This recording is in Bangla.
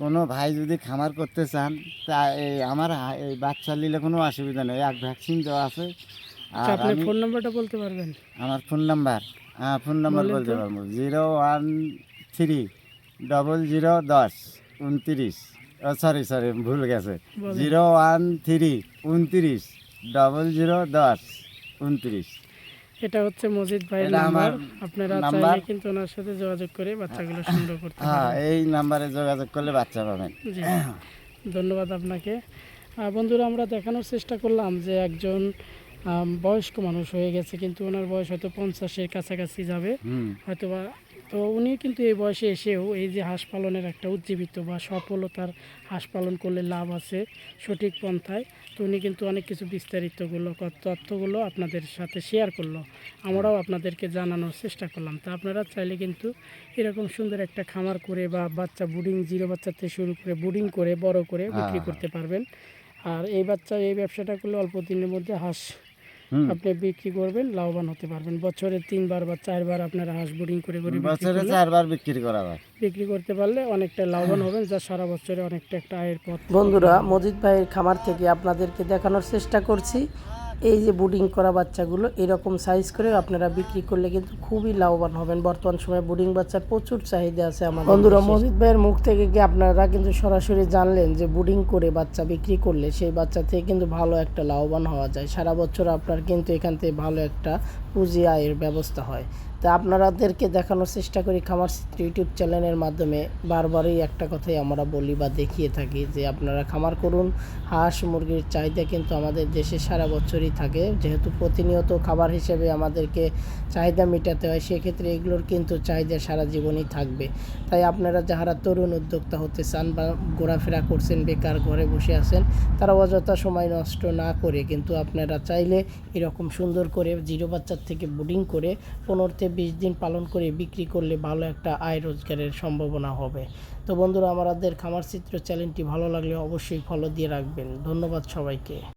কোনো ভাই যদি খামার করতে চান তা এই আমার এই বাচ্চা নিলে কোনো অসুবিধা নেই। এক ভ্যাকসিন দেওয়া আছে। আচ্ছা আর আপনি ফোন নাম্বারটা বলতে পারবেন? আমার ফোন নাম্বার। হ্যাঁ ফোন নাম্বার বলতে পারব। Zero one three double zero দশ উনত্রিশ। ও সরি সরি ভুল গেছে। জিরো ওয়ান থ্রি উনত্রিশ ডবল জিরো দশ উনত্রিশ। এটা হচ্ছে মজিদ ভাইয়ের নাম্বার। আপনারা চাইলে কিন্তু ওনার সাথে যোগাযোগ করে বাচ্চাগুলো সুন্দর করতে হ্যাঁ এই নাম্বারে যোগাযোগ করলে বাচ্চা পাবেন। জি ধন্যবাদ আপনাকে। বন্ধুরা আমরা দেখানোর চেষ্টা করলাম যে একজন বয়স্ক মানুষ হয়ে গেছে কিন্তু ওনার বয়স হয়তো পঞ্চাশের কাছাকাছি যাবে। হয়তো হয়তোবা তো উনি কিন্তু এই বয়সে এসেও এই যে হাঁস পালনের একটা উজ্জীবিত বা সফলতার হাঁস পালন করলে লাভ আছে সঠিক পন্থায়। তো উনি কিন্তু অনেক কিছু বিস্তারিতগুলো তথ্যগুলো আপনাদের সাথে শেয়ার করল। আমরাও আপনাদেরকে জানানোর চেষ্টা করলাম। তা আপনারা চাইলে কিন্তু এরকম সুন্দর একটা খামার করে বা বাচ্চা বুডিং জিরো বাচ্চা থেকে শুরু করে বুডিং করে বড় করে বিক্রি হ্যাঁ। করতে পারবেন। আর এই বাচ্চা এই ব্যবসাটা করলে অল্প দিনের মধ্যে হাঁস আপনি বিক্রি করবেন লাভবান হতে পারবেন। বছরে তিনবার বা চারবার আপনারা হাঁস বোর্ডিং করে করে বছরে চারবার বিক্রি করা হয়। বিক্রি করতে পারলে অনেকটা লাভবান হবেন যা সারা বছরে অনেকটা একটা আয়ের পথ। বন্ধুরা মজিদ ভাইয়ের খামার থেকে আপনাদেরকে দেখানোর চেষ্টা করছি। এই যে বুডিং করা বাচ্চাগুলো এরকম সাইজ করে আপনারা বিক্রি করলে কিন্তু খুবই লাভবান হবেন। বর্তমান সময়ে বুডিং বাচ্চার প্রচুর চাহিদা আছে আমার বন্ধুরা, মজিদ ভাইয়ের মুখ থেকে কি আপনারা কিন্তু সরাসরি জানলেন যে বুডিং করে বাচ্চা বিক্রি করলে সেই বাচ্চা থেকে কিন্তু ভালো একটা লাভবান হওয়া যায়। সারা বছর আপনার কিন্তু এখান থেকে ভালো একটা পুঁজি আয়ের ব্যবস্থা হয়। তা আপনারাদেরকে দেখানোর চেষ্টা করি খামার ইউটিউব চ্যানেলের মাধ্যমে। বারবারই একটা কথাই আমরা বলি বা দেখিয়ে থাকি যে আপনারা খামার করুন। হাঁস, মুরগির চাহিদা কিন্তু আমাদের দেশে সারা বছরই থাকে। যেহেতু প্রতিনিয়ত খাবার হিসেবে আমাদেরকে চাহিদা মেটাতে হয়, সেক্ষেত্রে এগুলোর কিন্তু চাহিদা সারা জীবনই থাকবে। তাই আপনারা যারা তরুণ উদ্যোক্তা হতে চান বা ঘোরাফেরা করছেন, বেকার ঘরে বসে আছেন, তারা অযথা সময় নষ্ট না করে কিন্তু আপনারা চাইলে এরকম সুন্দর করে জিরো বাচ্চার থেকে বুডিং করে পনেরো থেকে বিশ দিন পালন করে বিক্রি করলে ভালো একটা আয় রোজগারের সম্ভাবনা হবে। তো বন্ধুরা আমাদের খামার চিত্র চ্যানেলটি ভালো লাগলে অবশ্যই ফলো দিয়ে রাখবেন। ধন্যবাদ সবাইকে।